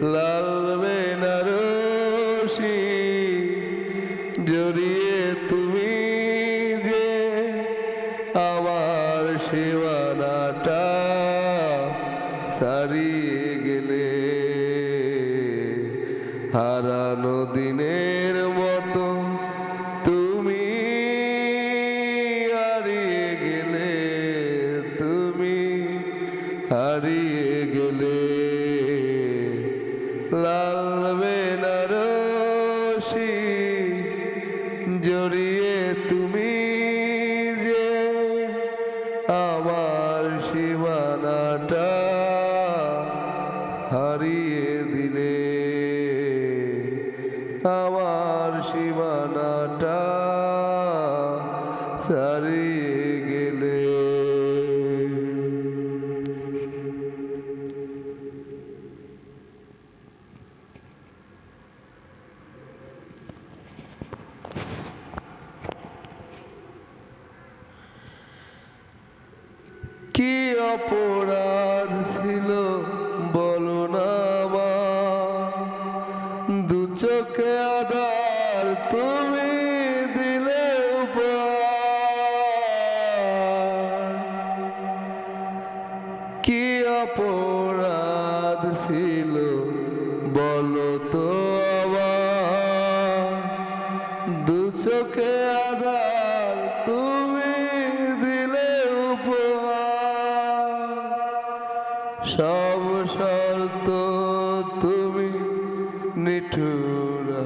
লাল বেনারসি জড়িয়ে তুমি যে আমার সীমানাটা সারিয়ে গেলে। হারানো দিনের মতো তুমি হারিয়ে গেলে, তুমি হারিয়ে গেলে। তুমি যে আমার সীমানাটা হারিয়ে দিলে আমার সীমানাটা অপরাধ ছিল, বলো না দু চোখে আদার তুমি দিলে কি অপরাধ ছিল, বলো তো আমার দু চোখে আধার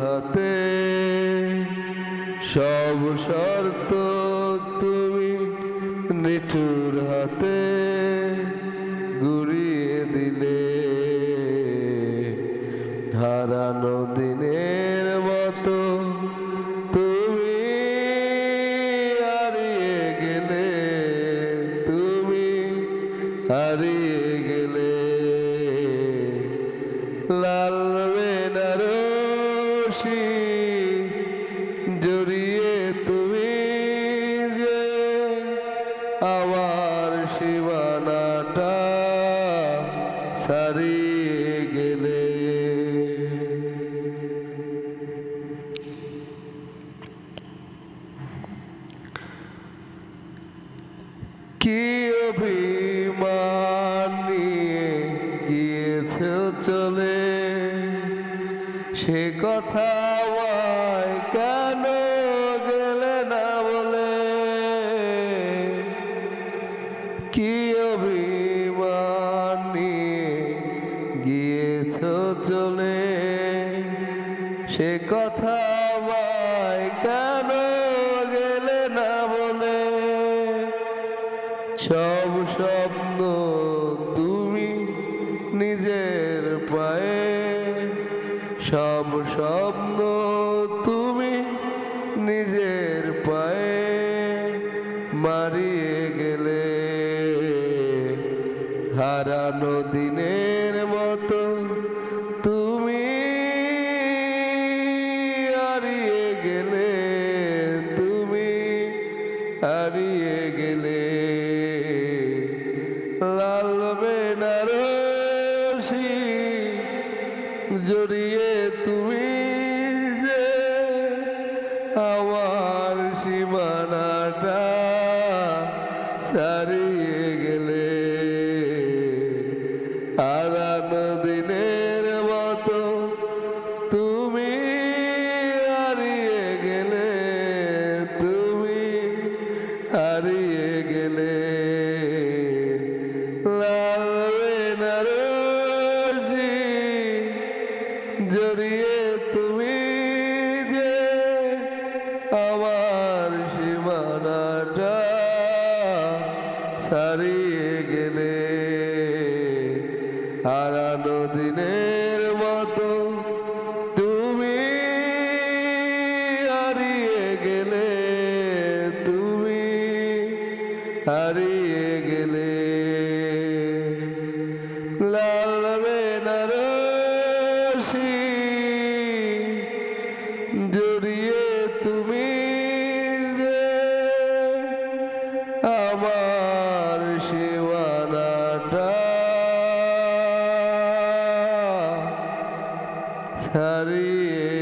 হাতে সব শর্ত তুমি নিঠুর হাতে গুড়িয়ে দিলে। হারানো দিনের মতো তুমি হারিয়ে গেলে, তুমি হারিয়ে গেলে। লাল আমার সীমানাটা ছাড়িয়ে গেলে। কি অভিমান নিয়ে গিয়েছ চলে? সে কথা কেন গিয়েছ চলে, সে কথা আমায় কেন গেলে না বলে? সব স্বপ্ন তুমি নিজের পায়ে, সব স্বপ্ন তুমি নিজের পায়ে মারিয়ে গেলে। হারানো দিনের হারিয়ে গেলে। লাল বেনারসি জড়িয়ে তুমি যে আমার সীমানাটা ছাড়িয়ে গেলে। আর দিনের ছাড়িয়ে গেলে হারানো দিনের মতো তুমি হারিয়ে গেলে তুমি হারিয়ে গেলে। লাল বেনারসি ছাড়িয়ে